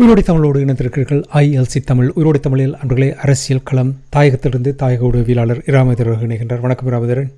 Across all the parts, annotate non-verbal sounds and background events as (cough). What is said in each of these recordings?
உயிரோடி தமிழோடு இணைந்திருக்கிறீர்கள். ஐஎல்சி தமிழ். உயிரோடி தமிழில் அன்றுகளே அரசியல் களம். தாயகத்திலிருந்து தாயக உடவியலாளர் இராமதர் இணைகின்றார். வணக்கம் இராமதரன்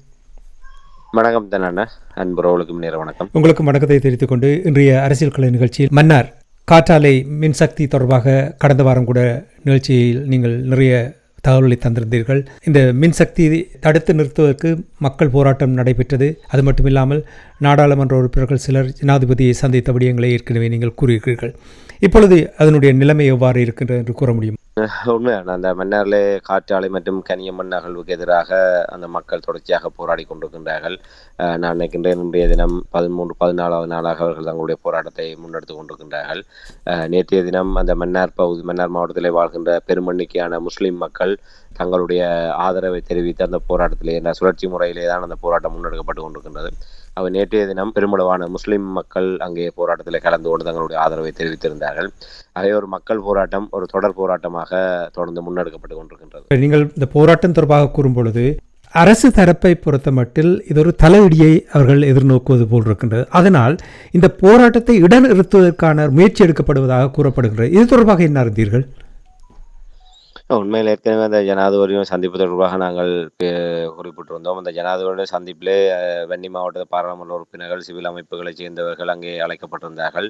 வணக்கம் தானண்ணா அன்புறவுகளுக்கும் நேர வணக்கம். உங்களுக்கு வணக்கத்தை தெரிவித்துக் கொண்டு இன்றைய அரசியல் கள நிகழ்ச்சியில் மன்னார் காற்றாலை மின்சக்தி தொடர்பாக கடந்த வாரம் கூட நிகழ்ச்சியில் நீங்கள் நிறைய தகவல்களை தந்திருந்தீர்கள். இந்த மின்சக்தி தடுத்து நிறுத்துவதற்கு மக்கள் போராட்டம் நடைபெற்றது. அது மட்டுமில்லாமல் நாடாளுமன்ற உறுப்பினர்கள் சிலர் ஜனாதிபதியை சந்தித்த விடயங்களை ஏற்கனவே நீங்கள் கூறியிருக்கிறீர்கள். இப்பொழுது அதனுடைய நிலைமை எவ்வாறு இருக்கின்றது என்று கூற முடியும்? (laughs) உண்மையான அந்த மன்னாரிலே காற்றாலை மற்றும் கனிய மண் அகழ்வுக்கு எதிராக அந்த மக்கள் தொடர்ச்சியாக போராடி கொண்டிருக்கின்றார்கள். நான் நினைக்கின்றேன் இன்றைய தினம் பதிமூன்று பதினாலாவது நாளாக அவர்கள் தங்களுடைய போராட்டத்தை முன்னெடுத்து கொண்டிருக்கின்றார்கள். நேற்றைய தினம் அந்த மன்னார் பகுதி மன்னார் மாவட்டத்திலே வாழ்கின்ற பெருமண்ணிக்கையான முஸ்லிம் மக்கள் தங்களுடைய ஆதரவை தெரிவித்து அந்த போராட்டத்திலே இந்த சுழற்சி முறையிலே தான் அந்த போராட்டம் முன்னெடுக்கப்பட்டு கொண்டிருக்கின்றது. அவர் நேற்றைய தினம் பெருமளவான முஸ்லிம் மக்கள் அங்கே போராட்டத்தில் கலந்து கொண்டு தங்களுடைய ஆதரவை தெரிவித்திருந்தார்கள். ஆகவே ஒரு மக்கள் போராட்டம் ஒரு தொடர் போராட்டமாக தொடர்ந்து முன்னெடுக்கப்பட்டு கொண்டிருக்கின்றது. நீங்கள் இந்த போராட்டம் தொடர்பாக கூறும் பொழுது அரசு தரப்பை பொறுத்த மட்டில் இது ஒரு தலையிடியை அவர்கள் எதிர்நோக்குவது போல் இருக்கின்றது. அதனால் இந்த போராட்டத்தை இடைநிறுத்துவதற்கான முயற்சி எடுக்கப்படுவதாக கூறப்படுகின்றது. இது தொடர்பாக என்ன அறிந்தீர்கள்? உண்மையில் ஏற்கனவே அந்த ஜனாதிபதியும் சந்திப்பு தொடர்பாக நாங்கள் குறிப்பிட்டிருந்தோம். அந்த ஜனாதிபதியுடைய சந்திப்பிலே வெண்ணி வன்னி மாவட்ட பாராளுமன்ற உறுப்பினர்கள் சிவில் அமைப்புகளைச் சேர்ந்தவர்கள் அங்கே அழைக்கப்பட்டிருந்தார்கள்.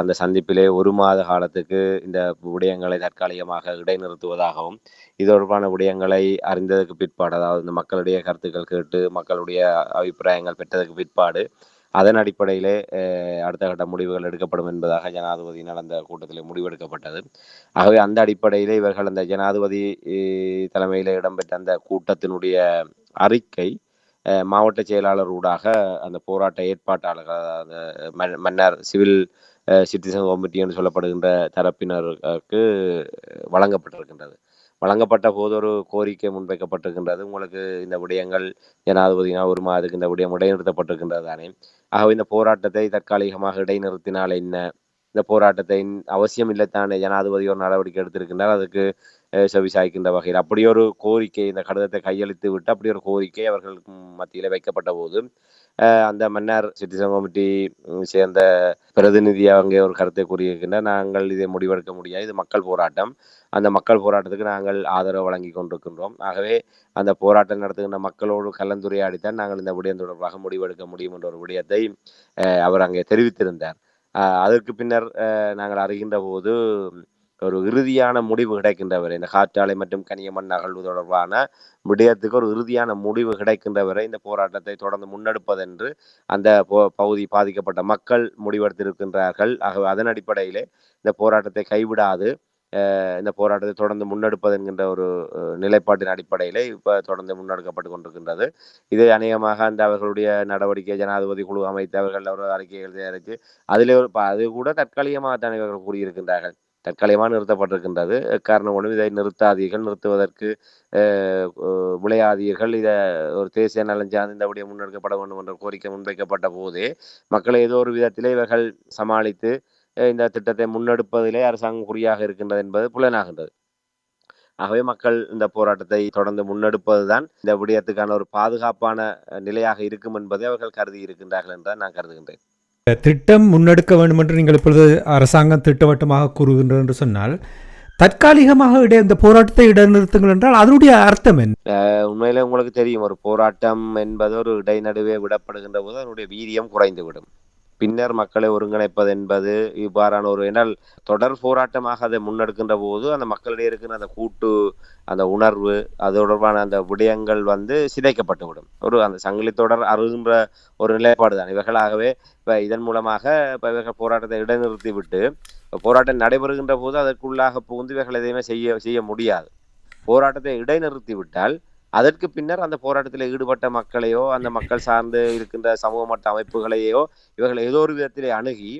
அந்த சந்திப்பிலே ஒரு மாத காலத்துக்கு இந்த விடயங்களை தற்காலிகமாக இடைநிறுத்துவதாகவும் இது தொடர்பான விடயங்களை அறிந்ததற்கு பிற்பாடு அதாவது இந்த மக்களுடைய கருத்துக்கள் கேட்டு மக்களுடைய அபிப்பிராயங்கள் பெற்றதற்கு பிற்பாடு அதன் அடிப்படையிலே அடுத்த கட்ட முடிவுகள் எடுக்கப்படும் என்பதாக ஜனாதிபதியினால் அந்த கூட்டத்தில் முடிவெடுக்கப்பட்டது. ஆகவே அந்த அடிப்படையிலே இவர்கள் அந்த ஜனாதிபதி தலைமையில் இடம்பெற்ற அந்த கூட்டத்தினுடைய அறிக்கை மாவட்ட செயலாளர் ஊடாக அந்த போராட்ட ஏற்பாட்டாளர்கள் அந்த மன்னர் சிவில் சிட்டிசன் கமிட்டி என்று சொல்லப்படுகின்ற தரப்பினருக்கு வழங்கப்பட்டிருக்கின்றது. வழங்கப்பட்ட போது ஒரு கோரிக்கை முன்வைக்கப்பட்டிருக்கின்றது. உங்களுக்கு இந்த விடயங்கள் ஜனாதிபதியினால் ஒரு மாதத்துக்கு இந்த விடயம் இடைநிறுத்தப்பட்டிருக்கின்றது தானே. ஆகவே இந்த போராட்டத்தை தற்காலிகமாக இடைநிறுத்தினால் என்ன? இந்த போராட்டத்தை அவசியம் இல்லைத்தானே ஜனாதிபதி ஒரு நடவடிக்கை எடுத்திருக்கின்றார். அதுக்கு செவிசாய்க்கின்ற வகையில் அப்படி ஒரு கோரிக்கை இந்த கடிதத்தை கையளித்து விட்டு அப்படி ஒரு கோரிக்கை அவர்களுக்கு மத்தியில் வைக்கப்பட்ட போது அந்த மன்னார் சிட்டிசன் கமிட்டி சேர்ந்த பிரதிநிதி அங்கே ஒரு கருத்தை கூறியிருக்கின்ற நாங்கள் இதை முடிவெடுக்க முடியாது. இது மக்கள் போராட்டம். அந்த மக்கள் போராட்டத்துக்கு நாங்கள் ஆதரவு வழங்கி கொண்டிருக்கின்றோம். ஆகவே அந்த போராட்டம் நடத்துகின்ற மக்களோடு கலந்துரையாடித்தான் நாங்கள் இந்த விடயம் தொடர்பாக முடிவெடுக்க முடியும் என்ற ஒரு விடயத்தை அஹ், அவர் அங்கே தெரிவித்திருந்தார். அதற்கு பின்னர் அஹ், நாங்கள் அறிகின்ற போது ஒரு இறுதியான முடிவு கிடைக்கின்றவரை இந்த காற்றாலை மற்றும் கனியமண் நகழ்வு தொடர்பான விடயத்துக்கு ஒரு இறுதியான முடிவு கிடைக்கின்றவரை இந்த போராட்டத்தை தொடர்ந்து முன்னெடுப்பதென்று அந்த போ- பகுதி பாதிக்கப்பட்ட மக்கள் முடிவெடுத்திருக்கின்றார்கள். ஆகவே அதன் அடிப்படையிலே இந்த போராட்டத்தை கைவிடாது. இந்த போராட்டத்தை தொடர்ந்து முன்னெடுப்பது என்கின்ற ஒரு நிலைப்பாட்டின் அடிப்படையிலே இப்ப தொடர்ந்து முன்னெடுக்கப்பட்டு கொண்டிருக்கின்றது. இது அநேகமாக அந்த அவர்களுடைய நடவடிக்கை ஜனாதிபதி குழு அமைத்து அவர்கள் ஒரு அறிக்கைகள் தயாரித்து அதிலே ஒரு அது கூட தற்காலிகமாக தான் இவர்கள் கூறியிருக்கின்றார்கள். தற்காலிகமாக நிறுத்தப்பட்டிருக்கின்றது. காரணம் ஒன்றும் இதை நிறுத்தாதீர்கள். நிறுத்துவதற்கு அஹ், விளையாதீர்கள். இதை ஒரு தேசிய நலன் சார்ந்து முன்னெடுக்கப்பட வேண்டும் என்ற கோரிக்கை முன்வைக்கப்பட்ட போதே மக்களை ஏதோ ஒரு விதத்திலே இவர்கள் சமாளித்து இந்த திட்டத்தை முன்னெடுப்பதிலே அரசாங்கம் குறியாக இருக்கின்றது என்பது புலனாகின்றது. ஆகவே மக்கள் இந்த போராட்டத்தை தொடர்ந்து முன்னெடுப்பதுதான் இந்த விடயத்துக்கான ஒரு பாதுகாப்பான நிலையாக இருக்கும் என்பதை அவர்கள் கருதி இருக்கின்றார்கள் என்று நான் கருதுகின்றேன். திட்டம் முன்னெடுக்க வேண்டும் என்று நீங்கள் இப்பொழுது அரசாங்கம் திட்டவட்டமாக கூறுகின்றது என்று சொன்னால் தற்காலிகமாக இட இந்த போராட்டத்தை இடைநிறுத்துங்கள் என்றால் அதனுடைய அர்த்தம் என்ன? உண்மையிலே உங்களுக்கு தெரியும் ஒரு போராட்டம் என்பது ஒரு இடைநடுவே விடப்படுகின்ற போது அதனுடைய வீரியம் குறைந்துவிடும். பின்னர் மக்களை ஒருங்கிணைப்பது என்பது இவ்வாறான ஒரு என்றால் தொடர் போராட்டமாக அதை முன்னெடுக்கின்ற போது அந்த மக்களிடையே இருக்கிற அந்த கூட்டு அந்த உணர்வு அது தொடர்பான அந்த விடயங்கள் வந்து சிதைக்கப்பட்டுவிடும். ஒரு அந்த சங்கிலி தொடர் அருகின்ற ஒரு நிலைப்பாடு தான் இவர்களாகவே இப்போ இதன் மூலமாக இப்போ இவர்கள் போராட்டத்தை இடைநிறுத்தி விட்டு போராட்டம் நடைபெறுகின்ற போது அதற்குள்ளாக புகுந்து இவர்கள் எதையுமே செய்ய செய்ய முடியாது. போராட்டத்தை இடைநிறுத்தி விட்டால் அதற்கு பின்னர் அந்த போராட்டத்தில் ஈடுபட்ட மக்களையோ அந்த மக்கள் சார்ந்து இருக்கின்ற சமூக மட்ட அமைப்புகளையோ இவர்கள் ஏதோ ஒரு விதத்திலே அணுகி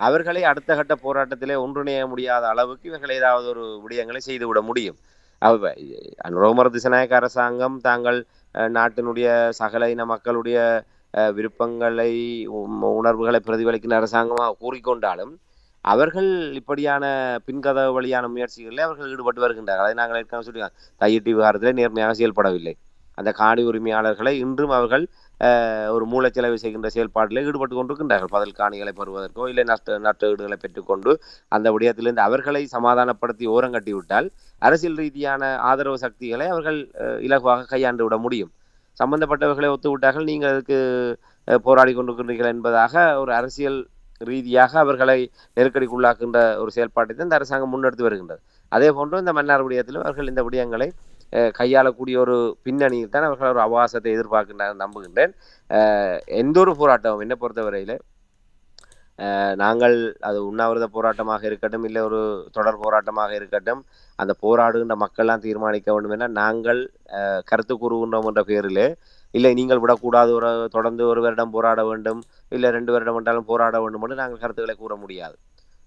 அவர்களை அடுத்த கட்ட போராட்டத்திலே ஒன்றிணைய முடியாத அளவுக்கு இவர்கள் ஏதாவது ஒரு விடயங்களை செய்துவிட முடியும். அவ ரோமர் திசநாயக அரசாங்கம் தாங்கள் நாட்டினுடைய சகல இன மக்களுடைய அஹ், விருப்பங்களை உணர்வுகளை பிரதிபலிக்கின்ற அரசாங்கமாக கூறிக்கொண்டாலும் அவர்கள் இப்படியான பின்கதவு வழியான முயற்சிகளில் அவர்கள் ஈடுபட்டு வருகின்றார்கள். அதை நாங்கள் ஏற்கனவே சொல்லியிருக்கோம். கையீட்டு விவகாரத்தில் நேர்மையாக செயல்படவில்லை. அந்த காணி உரிமையாளர்களை இன்றும் அவர்கள் ஒரு மூளைச்செலவு செய்கின்ற செயல்பாட்டில் ஈடுபட்டு கொண்டிருக்கின்றார்கள். பதில் காணிகளை பெறுவதற்கோ இல்லை நஷ்ட நஷ்டஈடுகளை பெற்றுக்கொண்டு அந்த விடயத்திலிருந்து அவர்களை சமாதானப்படுத்தி ஓரங்கட்டிவிட்டால் அரசியல் ரீதியான ஆதரவு சக்திகளை அவர்கள் இலகுவாக கையாண்டு விட முடியும். சம்பந்தப்பட்டவர்களை ஒத்துவிட்டார்கள். நீங்கள் அதுக்கு போராடி கொண்டிருக்கிறீர்கள் என்பதாக ஒரு அரசியல் ரீதியாக அவர்களை நெருக்கடிக்குள்ளாக்குகின்ற ஒரு செயல்பாட்டை தான் இந்த அரசாங்கம் முன்னெடுத்து வருகின்றது. அதே போன்று இந்த மன்னார் விடயத்திலும் அவர்கள் இந்த விடயங்களை கையாளக்கூடிய ஒரு பின்னணியில் தான் அவர்கள் ஒரு அவகாசத்தை எதிர்பார்க்கின்றார் நம்புகின்றேன். எந்த ஒரு போராட்டமும் என்னை பொறுத்தவரையில் நாங்கள் அது உண்ணாவிரத போராட்டமாக இருக்கட்டும் இல்லை ஒரு தொடர் போராட்டமாக இருக்கட்டும் அந்த போராடுகின்ற மக்கள்லாம் தீர்மானிக்க வேண்டும் என நாங்கள் கருத்து கூறுகின்றோம் என்ற பேரிலே. இல்லை நீங்கள் விடக்கூடாது ஒரு தொடர்ந்து ஒரு வருடம் போராட வேண்டும் இல்லை ரெண்டு வருடம் என்றாலும் போராட வேண்டும் என்று நாங்கள் கருத்துக்களை கூற முடியாது.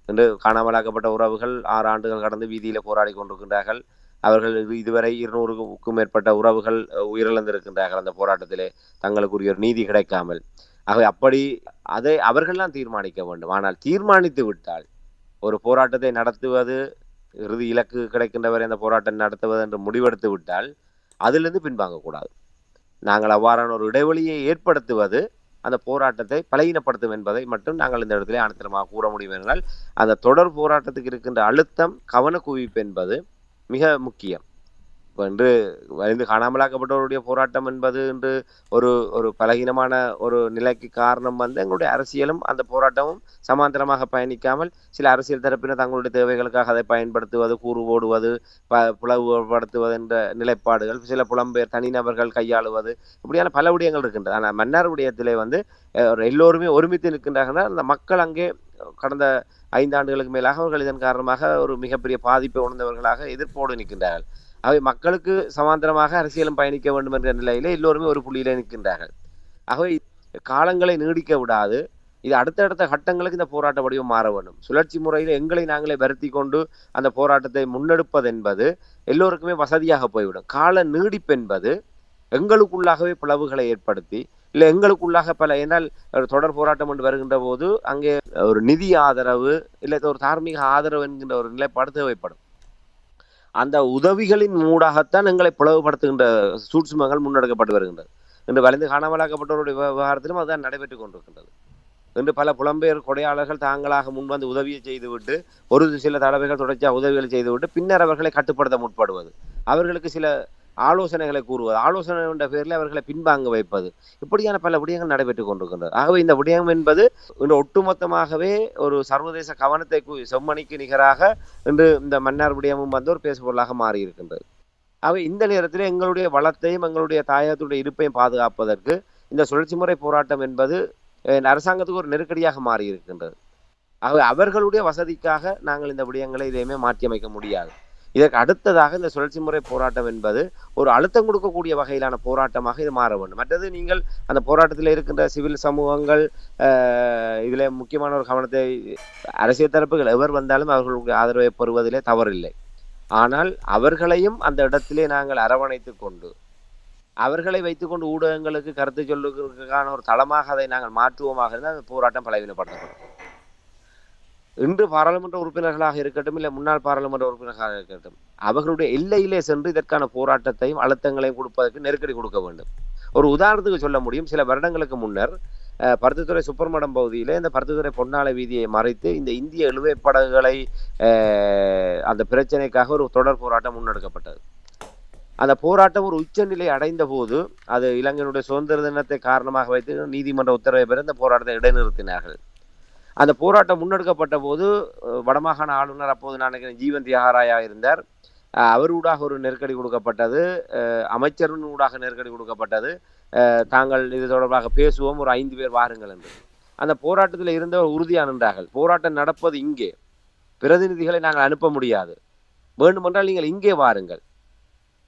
என்று காணாமலாக்கப்பட்ட உறவுகள் ஆறு ஆண்டுகள் கடந்து வீதியில் போராடி கொண்டிருக்கின்றார்கள். அவர்கள் இது- இதுவரை இருநூறுக்கும் மேற்பட்ட உறவுகள் உயிரிழந்திருக்கின்றார்கள் அந்த போராட்டத்திலே. தங்களுக்குரிய ஒரு நீதி கிடைக்காமல். ஆகவே அப்படி அதை அவர்கள்லாம் தீர்மானிக்க வேண்டும். ஆனால் தீர்மானித்து விட்டால் ஒரு போராட்டத்தை நடத்துவது இறுதி இலக்கு கிடைக்கின்ற வரை அந்த போராட்டம் நடத்துவது என்று முடிவெடுத்து விட்டால் அதிலிருந்து பின்வாங்கக்கூடாது. நாங்கள் அவ்வாறான ஒரு இடைவெளியை ஏற்படுத்துவது அந்த போராட்டத்தை பலகீனப்படுத்தும் என்பதை மட்டும் நாங்கள் இந்த இடத்திலே அனுத்தரமாக கூற முடியும். என்றால் அந்த தொடர் போராட்டத்துக்கு இருக்கின்ற அழுத்தம் கவனக்குவிப்பு என்பது மிக முக்கியம். இப்போ இன்று வலிந்து காணாமலாக்கப்பட்டவருடைய போராட்டம் என்பது இன்று ஒரு ஒரு பலகீனமான ஒரு நிலைக்கு காரணம் வந்து எங்களுடைய அரசியலும் அந்த போராட்டமும் சமாந்தரமாக பயணிக்காமல் சில அரசியல் தரப்பினர் தங்களுடைய தேவைகளுக்காக அதை பயன்படுத்துவது கூறு ஓடுவது ப புலவுபடுத்துவது என்ற நிலைப்பாடுகள் சில புலம்பெயர் தனிநபர்கள் கையாளுவது இப்படியான பல விடயங்கள் இருக்கின்றது ஆனால் மன்னார் விடயத்திலே வந்து எல்லோருமே ஒருமித்து நிற்கின்றார்கள் அந்த மக்கள் அங்கே கடந்த ஐந்து ஆண்டுகளுக்கு மேலாக அவர்கள் இதன் காரணமாக ஒரு மிகப்பெரிய பாதிப்பை உணர்ந்தவர்களாக எதிர்ப்போடு நிற்கின்றார்கள். ஆகவே மக்களுக்கு சமாந்தரமாக அரசியலும் பயணிக்க வேண்டும் என்ற நிலையிலே எல்லோருமே ஒரு புள்ளியிலே நிற்கின்றார்கள். ஆகவே காலங்களை நீடிக்க விடாது. இது அடுத்தடுத்த கட்டங்களுக்கு இந்த போராட்ட வடிவம் மாற வேண்டும். சுழற்சி முறையில் எங்களை நாங்களே வருத்தி கொண்டு அந்த போராட்டத்தை முன்னெடுப்பது என்பது எல்லோருக்குமே வசதியாக போய்விடும். கால நீடிப்பு என்பது எங்களுக்குள்ளாகவே பிளவுகளை ஏற்படுத்தி இல்லை எங்களுக்குள்ளாக பல. ஏனால் ஒரு தொடர் போராட்டம் என்று வருகின்ற போது அங்கே ஒரு நிதி ஆதரவு இல்லை ஒரு தார்மீக ஆதரவு என்கின்ற ஒரு நிலைப்பாடு தேவைப்படும். அந்த உதவிகளின் மூடாகத்தான் எங்களை பிளவுபடுத்துகின்ற சூட்சுமங்கள் முன்னெடுக்கப்பட்டு வருகின்றது. இன்று வலிந்து காணாமலாக்கப்பட்டவருடைய விவகாரத்திலும் அதுதான் நடைபெற்றுக் கொண்டிருக்கின்றது. இன்று பல புலம்பெயர் கொடையாளர்கள் தாங்களாக முன்வந்து உதவியை செய்துவிட்டு ஒரு சில தடவைகள் தொடர்ச்சியாக உதவிகளை செய்துவிட்டு பின்னர் அவர்களை கட்டுப்படுத்த முற்படுவது. அவர்களுக்கு சில ஆலோசனைகளை கூறுவது ஆலோசனை என்ற பேரில் அவர்களை பின்வாங்க வைப்பது. இப்படியான பல விடயங்கள் நடைபெற்றுக் கொண்டிருக்கின்றது. ஆகவே இந்த விடயம் என்பது இன்று ஒட்டுமொத்தமாகவே ஒரு சர்வதேச கவனத்தை செம்மணிக்கு நிகராக இன்று இந்த மன்னார் விடயமும் வந்து ஒரு பேசுபொருளாக மாறி இருக்கின்றது ஆகவே இந்த நேரத்தில் எங்களுடைய வளத்தையும் எங்களுடைய தாயகத்துடைய இருப்பையும் பாதுகாப்பதற்கு இந்த சுழற்சி முறை போராட்டம் என்பது அஹ், அரசாங்கத்துக்கு ஒரு நெருக்கடியாக மாறி இருக்கின்றது ஆகவே அவர்களுடைய வசதிக்காக நாங்கள் இந்த விடயங்களை இதையுமே மாற்றியமைக்க முடியாது. இதற்கு அடுத்ததாக இந்த சுழற்சி முறை போராட்டம் என்பது ஒரு அழுத்தம் கொடுக்கக்கூடிய வகையிலான போராட்டமாக இது மாற வேண்டும். மற்றது நீங்கள் அந்த போராட்டத்தில் இருக்கின்ற சிவில் சமூகங்கள் இதில் முக்கியமான ஒரு கவனத்தை அரசியல் தரப்புகள் எவர் வந்தாலும் அவர்களுடைய ஆதரவை பெறுவதிலே தவறில்லை. ஆனால் அவர்களையும் அந்த இடத்திலே நாங்கள் அரவணைத்து கொண்டு அவர்களை வைத்துக்கொண்டு ஊடகங்களுக்கு கருத்து சொல்லுவதற்கான ஒரு தளமாக அதை நாங்கள் மாற்றுவோமாக இருந்தால் அந்த போராட்டம் பலவீனப்படுத்தப்படும். இன்று பாராளுமன்ற உறுப்பினர்களாக இருக்கட்டும் இல்லை முன்னாள் பாராளுமன்ற உறுப்பினர்களாக இருக்கட்டும் அவர்களுடைய எல்லையிலே சென்று இதற்கான போராட்டத்தையும் அழுத்தங்களையும் கொடுப்பதற்கு நெருக்கடி கொடுக்க வேண்டும். ஒரு உதாரணத்துக்கு சொல்ல முடியும். சில வருடங்களுக்கு முன்னர் அஹ், பருத்தித்துறை சுப்பர்மடம் பகுதியிலே இந்த பருத்தித்துறை பொன்னாலை வீதியை மறைத்து இந்த இந்திய இழுவைப் படகுகளை அந்த பிரச்சனைக்காக ஒரு தொடர் போராட்டம் முன்னெடுக்கப்பட்டது. அந்த போராட்டம் ஒரு உச்சநிலை அடைந்த போது அது இலங்கையினுடைய சுதந்திர தினத்தை காரணமாக வைத்து நீதிமன்ற உத்தரவை பெற இந்த போராட்டத்தை இடைநிறுத்தினார்கள். அந்த போராட்டம் முன்னெடுக்கப்பட்ட போது வடமாகாண ஆளுநர் அப்போது நான் நினைக்கிறேன் ஜீவன் தியாகராயா இருந்தார். அவரூடாக அவர் ஊடாக ஒரு நெருக்கடி கொடுக்கப்பட்டது. அஹ், அமைச்சரின் ஊடாக நெருக்கடி கொடுக்கப்பட்டது. தாங்கள் இது தொடர்பாக பேசுவோம் ஒரு ஐந்து பேர் வாருங்கள் என்று. அந்த போராட்டத்தில் இருந்தவர் உறுதியாக நின்றார்கள். போராட்டம் நடப்பது இங்கே. பிரதிநிதிகளை நாங்கள் அனுப்ப முடியாது. வேண்டுமென்றால் நீங்கள் இங்கே வாருங்கள்.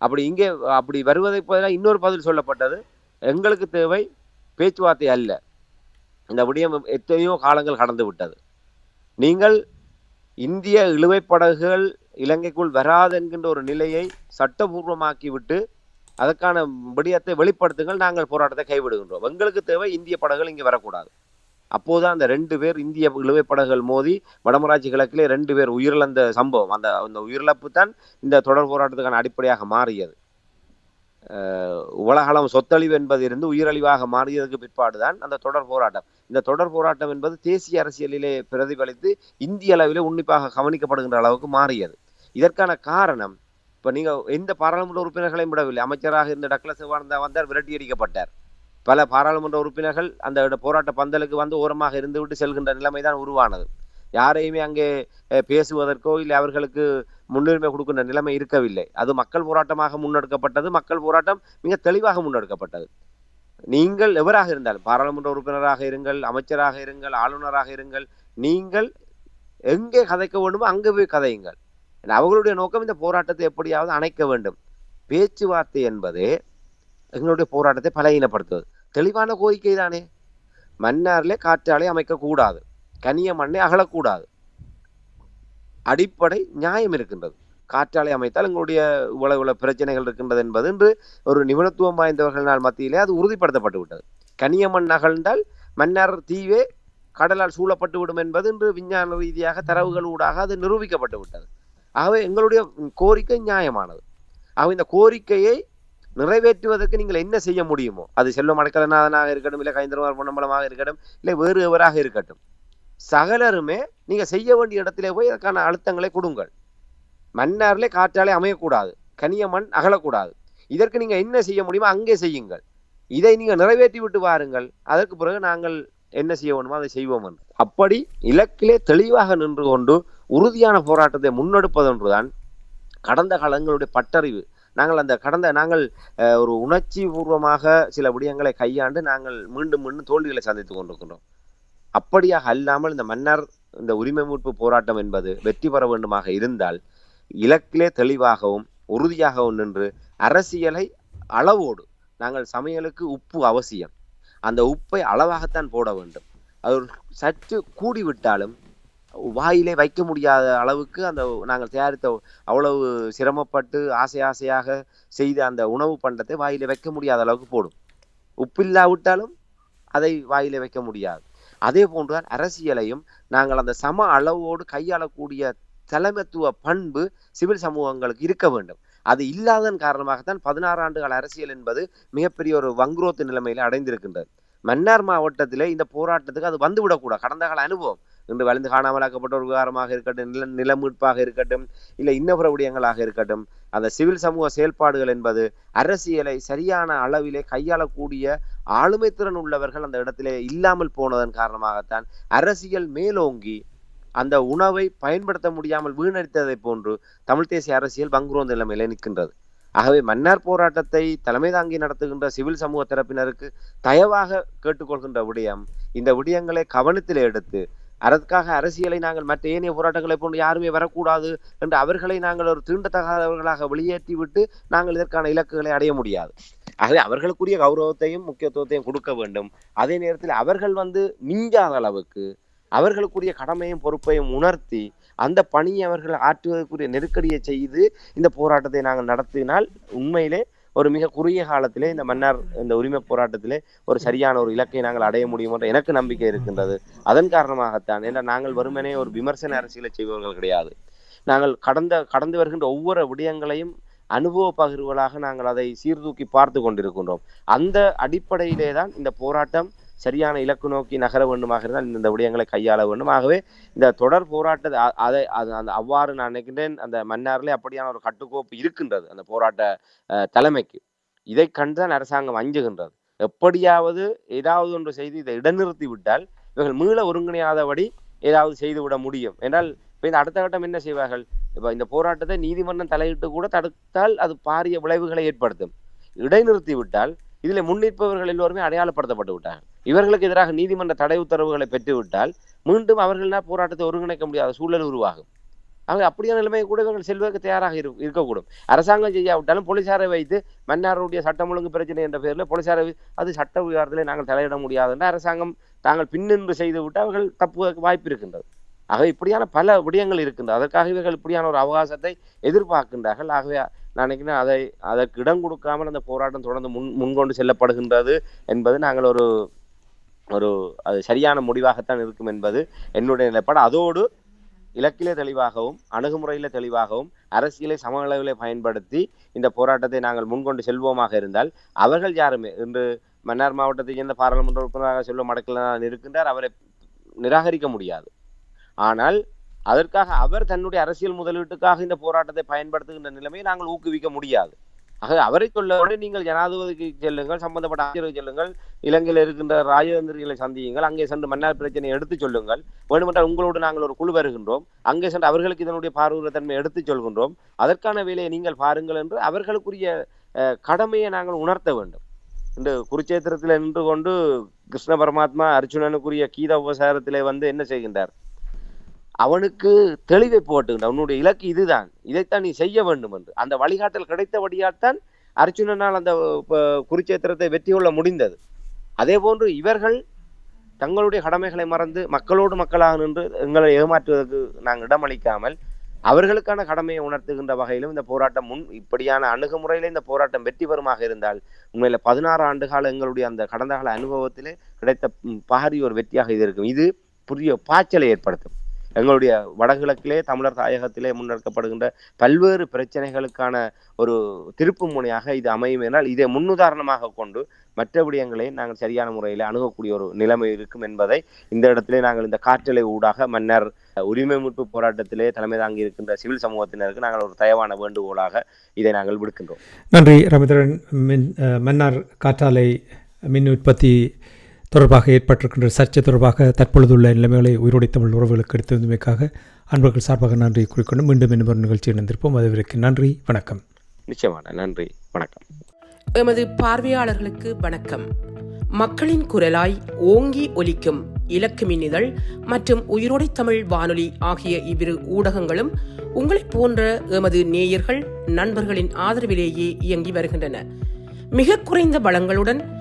அப்படி இங்கே அப்படி வருவதை பதிலாக இன்னொரு பதில் சொல்லப்பட்டது. எங்களுக்கு தேவை பேச்சுவார்த்தை அல்ல. இந்த விடயம் எத்தனையோ காலங்கள் கடந்து விட்டது. நீங்கள் இந்திய இழுவை படகுகள் இலங்கைக்குள் வராது என்கின்ற ஒரு நிலையை சட்டபூர்வமாக்கிவிட்டு அதற்கான விடயத்தை வெளிப்படுத்துங்கள் நாங்கள் போராட்டத்தை கைவிடுகின்றோம். எங்களுக்கு தேவை இந்திய படகுகள் இங்கே வரக்கூடாது. அப்போதுதான் அந்த ரெண்டு பேர் இந்திய இழுவை படகுகள் மோதி வடமராட்சி கிழக்கிலே ரெண்டு பேர் உயிரிழந்த சம்பவம். அந்த அந்த உயிரிழப்பு தான் இந்த தொடர் போராட்டத்துக்கான அடிப்படையாக மாறியது. உலகளம் சொத்தழிவு என்பது இருந்து உயிரழிவாக மாறியதற்கு பிற்பாடுதான் அந்த தொடர் போராட்டம். இந்த தொடர் போராட்டம் என்பது தேசிய அரசியலிலே பிரதிபலித்து இந்திய அளவிலே உன்னிப்பாக கவனிக்கப்படுகின்ற அளவுக்கு மாறியது. இதற்கான காரணம் இப்ப நீங்க எந்த பாராளுமன்ற உறுப்பினர்களையும் விடவில்லை. அமைச்சராக இருந்த டக்ளஸ் சிவானந்தா வந்தார் விரட்டி அடிக்கப்பட்டார். பல பாராளுமன்ற உறுப்பினர்கள் அந்த போராட்ட பந்தலுக்கு வந்து ஓரமாக இருந்துவிட்டு செல்கின்ற நிலைமை தான் உருவானது. யாரையுமே அங்கே பேசுவதற்கோ இல்லை அவர்களுக்கு முன்னுரிமை கொடுக்கின்ற நிலைமை இருக்கவில்லை. அது மக்கள் போராட்டமாக முன்னெடுக்கப்பட்டது. மக்கள் போராட்டம் மிக தெளிவாக முன்னெடுக்கப்பட்டது. நீங்கள் எவராக இருந்தாலும் பாராளுமன்ற உறுப்பினராக இருங்கள் அமைச்சராக இருங்கள் ஆளுநராக இருங்கள் நீங்கள் எங்கே கதைக்க வேண்டுமோ அங்கே போய் கதையுங்கள். அவர்களுடைய நோக்கம் இந்த போராட்டத்தை எப்படியாவது அணைக்க வேண்டும். பேச்சுவார்த்தை என்பது எங்களுடைய போராட்டத்தை பலகீனப்படுத்துவது தெளிவான கோரிக்கை தானே. மன்னாரிலே காற்றாலை அமைக்கக்கூடாது. கனிய மண்ணை அகலக்கூடாது. அடிப்படை நியாயம் இருக்கின்றது. காற்றாலை அமைத்தால் எங்களுடைய இவ்வளவு இவ்வளவு பிரச்சனைகள் இருக்கின்றது என்பது என்று ஒரு நிபுணத்துவம் வாய்ந்தவர்களால் மத்தியிலே அது உறுதிப்படுத்தப்பட்டு விட்டது. கனியமண் அகழ்ந்தால் மன்னர் தீவே கடலால் சூழப்பட்டு விடும் என்பது இன்று விஞ்ஞான ரீதியாக தரவுகள் ஊடாக அது நிரூபிக்கப்பட்டு விட்டது. ஆகவே எங்களுடைய கோரிக்கை நியாயமானது. ஆகவே இந்த கோரிக்கையை நிறைவேற்றுவதற்கு நீங்கள் என்ன செய்ய முடியுமோ அது செல்வம் அடக்கலநாதனாக இருக்கட்டும் இல்லை கைந்தரமார் பொன்னம்பலமாக இருக்கட்டும் இல்லை வேறு எவராக இருக்கட்டும் சகலருமே நீங்க செய்ய வேண்டிய இடத்திலே போய் அதற்கான அழுத்தங்களை கொடுங்கள். மன்னாரிலே காற்றாலே அமையக்கூடாது. கனிய மண் அகலக்கூடாது. இதற்கு நீங்க என்ன செய்ய முடியுமோ அங்கே செய்யுங்கள். இதை நீங்க நிறைவேற்றி விட்டு வாருங்கள். அதற்கு பிறகு நாங்கள் என்ன செய்ய வேணுமோ அதை செய்வோம் என்று. அப்படி இலக்கிலே தெளிவாக நின்று கொண்டு உறுதியான போராட்டத்தை முன்னெடுப்பதொன்றுதான் கடந்த காலங்களுடைய பட்டறிவு. நாங்கள் அந்த கடந்த நாங்கள் ஒரு உணர்ச்சி பூர்வமாக சில விடயங்களை கையாண்டு நாங்கள் மீண்டும் மீண்டும் தோல்விகளை சந்தித்துக் கொண்டிருக்கின்றோம். அப்படியாக அல்லாமல் இந்த மன்னர் இந்த உரிமை மீட்பு போராட்டம் என்பது வெற்றி பெற வேண்டுமாக இருந்தால் இலக்கிலே தெளிவாகவும் உறுதியாகவும் நின்று அரசியலை அளவோடு நாங்கள் சமையலுக்கு உப்பு அவசியம். அந்த உப்பை அளவாகத்தான் போட வேண்டும். அது சற்று கூடிவிட்டாலும் வாயிலே வைக்க முடியாத அளவுக்கு அந்த நாங்கள் தயாரித்த அவ்வளவு சிரமப்பட்டு ஆசை ஆசையாக செய்த அந்த உணவு பண்டத்தை வாயிலே வைக்க முடியாத அளவுக்கு போடும். உப்பு இல்லாவிட்டாலும் அதை வாயிலே வைக்க முடியாது. அதே போன்றுதான் அரசியலையும் நாங்கள் அந்த சம அளவோடு கையாளக்கூடிய தலைமைத்துவ பண்பு சிவில் சமூகங்களுக்கு இருக்க வேண்டும். அது இல்லாதன் காரணமாகத்தான் பதினாறு ஆண்டுகள் அரசியல் என்பது மிகப்பெரிய ஒரு வங்குரோத்து நிலைமையில அடைந்திருக்கின்றது. மன்னார் மாவட்டத்திலே இந்த போராட்டத்துக்கு அது வந்துவிடக்கூடாது. கடந்த கால அனுபவம். இன்று வலிந்து காணாமலாக்கப்பட்ட ஒரு விவகாரமாக இருக்கட்டும் நில நில மீட்பாக இருக்கட்டும் இல்லை இன்னபிற விடயங்களாக இருக்கட்டும் அந்த சிவில் சமூக செயல்பாடுகள் என்பது அரசியலை சரியான அளவிலே கையாளக்கூடிய ஆளுமை திறன் உள்ளவர்கள் அந்த இடத்திலே இல்லாமல் போனதன் காரணமாகத்தான் அரசியல் மேலோங்கி அந்த உணவை பயன்படுத்த முடியாமல் வீணடித்ததை போன்று தமிழ் தேசிய அரசியல் பங்குரோந்த நிலைமையில நிற்கின்றது. ஆகவே மன்னார் போராட்டத்தை தலைமை தாங்கி நடத்துகின்ற சிவில் சமூக தரப்பினருக்கு தயவாக கேட்டுக்கொள்கின்ற விடயம் இந்த விடயங்களை கவனத்தில் எடுத்து அதற்காக அரசியலை நாங்கள் மற்ற ஏனைய போராட்டங்களை போன்று யாருமே வரக்கூடாது என்று அவர்களை நாங்கள் ஒரு தீண்டத்தகாதவர்களாக வெளியேற்றி விட்டு நாங்கள் இதற்கான இலக்குகளை அடைய முடியாது. ஆகவே அவர்களுக்குரிய கௌரவத்தையும் முக்கியத்துவத்தையும் கொடுக்க வேண்டும். அதே நேரத்தில் அவர்கள் வந்து மிஞ்சாத அளவுக்கு அவர்களுக்குரிய கடமையும் பொறுப்பையும் உணர்த்தி அந்த பணியை அவர்கள் ஆற்றுவதற்குரிய நெருக்கடியை செய்து இந்த போராட்டத்தை நாங்கள் நடத்தினால் உண்மையிலே ஒரு மிக குறுகிய காலத்திலே இந்த மன்னார் இந்த உரிமை போராட்டத்திலே ஒரு சரியான ஒரு இலக்கை நாங்கள் அடைய முடியும் என்ற எனக்கு நம்பிக்கை இருக்கின்றது. அதன் காரணமாகத்தான் ஏன்னா நாங்கள் வருமனே ஒரு விமர்சன அரசியலை செய்பவர்கள் கிடையாது. நாங்கள் கடந்த கடந்து வருகின்ற ஒவ்வொரு விடயங்களையும் அனுபவ பகிர்வுகளாக நாங்கள் அதை சீர்தூக்கி பார்த்து கொண்டிருக்கின்றோம். அந்த அடிப்படையிலே தான் இந்த போராட்டம் சரியான இலக்கு நோக்கி நகர வேண்டுமாக இருந்தால் இந்த விடயங்களை கையாள வேண்டும். ஆகவே இந்த தொடர் போராட்ட அதை அது அந்த அவ்வாறு நான் நினைக்கின்றேன் அந்த மன்னாரிலே அப்படியான ஒரு கட்டுக்கோப்பு இருக்கின்றது அந்த போராட்ட தலைமைக்கு. இதை கண்டுதான் அரசாங்கம் அஞ்சுகின்றது. எப்படியாவது ஏதாவது ஒன்று செய்து இதை இடைநிறுத்தி விட்டால் இவர்கள் மீள ஒருங்கிணையாதபடி ஏதாவது செய்து விட முடியும். என்றால் இப்போ இந்த அடுத்த கட்டம் என்ன செய்வார்கள்? இப்போ இந்த போராட்டத்தை நீதிமன்றம் தலையிட்டு கூட தடுத்தால் அது பாரிய விளைவுகளை ஏற்படுத்தும். இடைநிறுத்தி விட்டால் இதில் முன்னிற்பவர்கள் எல்லோருமே அடையாளப்படுத்தப்பட்டு விட்டார்கள். இவர்களுக்கு எதிராக நீதிமன்ற தடை உத்தரவுகளை பெற்றுவிட்டால் மீண்டும் அவர்களால் போராட்டத்தை ஒருங்கிணைக்க முடியாத சூழல் உருவாகும். ஆக அப்படியான நிலைமை கூட இவர்கள் செல்வதற்கு தயாராக இரு இருக்கக்கூடும். அரசாங்கம் செய்யாவிட்டாலும் போலீசாரை வைத்து மன்னாருடைய சட்டம் ஒழுங்கு பிரச்சனை என்ற பெயரில் போலீசாரை அது சட்ட விவகாரத்திலே நாங்கள் தலையிட முடியாது என்று அரசாங்கம் தாங்கள் பின்னின்று செய்துவிட்டு அவர்கள் தப்புவதற்கு வாய்ப்பு இருக்கின்றது. ஆகவே இப்படியான பல விடயங்கள் இருக்கின்றது. அதற்காக இவர்கள் இப்படியான ஒரு அவகாசத்தை எதிர்பார்க்கின்றார்கள். ஆகவே நான் நினைக்கிறேன் அதை அதற்கு இடம் கொடுக்காமல் அந்த போராட்டம் தொடர்ந்து முன் முன்கொண்டு செல்லப்படுகின்றது என்பது நாங்கள் ஒரு ஒரு அது சரியான முடிவாகத்தான் இருக்கும் என்பது என்னுடைய நிலைப்பாடு. அதோடு இலக்கிலே தெளிவாகவும் அணுகுமுறையில தெளிவாகவும் அரசியலை சமநிலைகளை பயன்படுத்தி இந்த போராட்டத்தை நாங்கள் முன்கொண்டு செல்வோமாக இருந்தால் அவர்கள் யாருமே இன்று மன்னார் மாவட்டத்தை சேர்ந்த பாராளுமன்ற உறுப்பினராக செல்வம் மடக்கலன் இருக்கின்றார் அவரை நிராகரிக்க முடியாது. ஆனால் அதற்காக அவர் தன்னுடைய அரசியல் முதலீட்டுக்காக இந்த போராட்டத்தை பயன்படுத்துகின்ற நிலைமையை நாங்கள் ஊக்குவிக்க முடியாது. ஆக அவரை சொல்லவிட நீங்கள் ஜனாதிபதிக்கு செல்லுங்கள் சம்பந்தப்பட்ட ஆட்சியருக்கு செல்லுங்கள் இலங்கையில் இருக்கின்ற ராஜதந்திரிகளை சந்தியுங்கள் அங்கே சென்று மன்னார் பிரச்சனையை எடுத்துச் சொல்லுங்கள். வேண்டுமென்றால் உங்களோடு நாங்கள் ஒரு குழு வருகின்றோம். அங்கே சென்று அவர்களுக்கு இதனுடைய பார்வை தன்மை எடுத்துச் சொல்கின்றோம். அதற்கான வேலையை நீங்கள் பாருங்கள் என்று அவர்களுக்குரிய அஹ், கடமையை நாங்கள் உணர்த்த வேண்டும். இந்த குருச்சேத்திரத்தில் நின்று கொண்டு கிருஷ்ண பரமாத்மா அர்ஜுனனுக்குரிய கீத உபசாரத்திலே வந்து என்ன செய்கின்றார்? அவனுக்கு தெளிவை போட்டுகின்றார் அவனுடைய இலக்கு இதுதான். இதைத்தான் நீ செய்ய வேண்டும் என்று. அந்த வழிகாட்டல் கிடைத்தபடியால்தான் அர்ஜுனனால் அந்த குருச்சேத்திரத்தை வெற்றி கொள்ள முடிந்தது. அதே போன்று இவர்கள் தங்களுடைய கடமைகளை மறந்து மக்களோடு மக்களாக நின்று எங்களை ஏமாற்றுவதற்கு நாங்கள் இடமளிக்காமல் அவர்களுக்கான கடமையை உணர்த்துகின்ற வகையிலும் இந்த போராட்டம் முன் இப்படியான அணுகுமுறையில இந்த போராட்டம் வெற்றி பெறுமாக இருந்தால் உண்மையில பதினாறு ஆண்டு கால எங்களுடைய அந்த கடந்த கால அனுபவத்திலே கிடைத்த பாரி ஒரு வெற்றியாக இது இருக்கும். இது புதிய பாய்ச்சலை ஏற்படுத்தும். எங்களுடைய வடகிழக்கிலே தமிழர் தாயகத்திலே முன்னெடுக்கப்படுகின்ற பல்வேறு பிரச்சனைகளுக்கான ஒரு திருப்பு முனையாக இது அமையும் என்றால் இதை முன்னுதாரணமாக கொண்டு மற்ற விடயங்களை நாங்கள் சரியான முறையில் அணுகக்கூடிய ஒரு நிலைமை இருக்கும் என்பதை இந்த இடத்திலே நாங்கள் இந்த காற்றலை ஊடாக மன்னர் உரிமை மீட்பு போராட்டத்திலே தலைமை தாங்கி இருக்கின்ற சிவில் சமூகத்தினருக்கு நாங்கள் ஒரு தயவான வேண்டுகோளாக இதை நாங்கள் விடுக்கின்றோம். நன்றி ரமிதரன் மின் மன்னார் காற்றாலை மின் உற்பத்தி தொடர்பாக ஏற்பட்டிருக்கின்ற சர்ச்சை தொடர்பாக தற்பொழுதுள்ள நிலைமைகளை உயிரோடை தமிழ் உறவுகளுக்கு எடுத்து வந்தமைக்காக அன்பர்கள் சார்பாக நன்றி குறிக்கொண்டு மீண்டும் இன்னொரு நிகழ்ச்சி இணைந்திருப்போம். அதுவரைக்கு நன்றி வணக்கம். நிச்சயமான நன்றி வணக்கம். எமது பார்வையாளர்களுக்கு வணக்கம். மக்களின் குரலாய் ஓங்கி ஒலிக்கும் இலக்கு மின்னிதழ் மற்றும் உயிரோடை தமிழ் வானொலி ஆகிய இவ்விரு ஊடகங்களும் உங்களைப் போன்ற எமது நேயர்கள் நண்பர்களின் ஆதரவிலேயே இயங்கி வருகின்றன. மிக குறைந்த வளங்களுடன்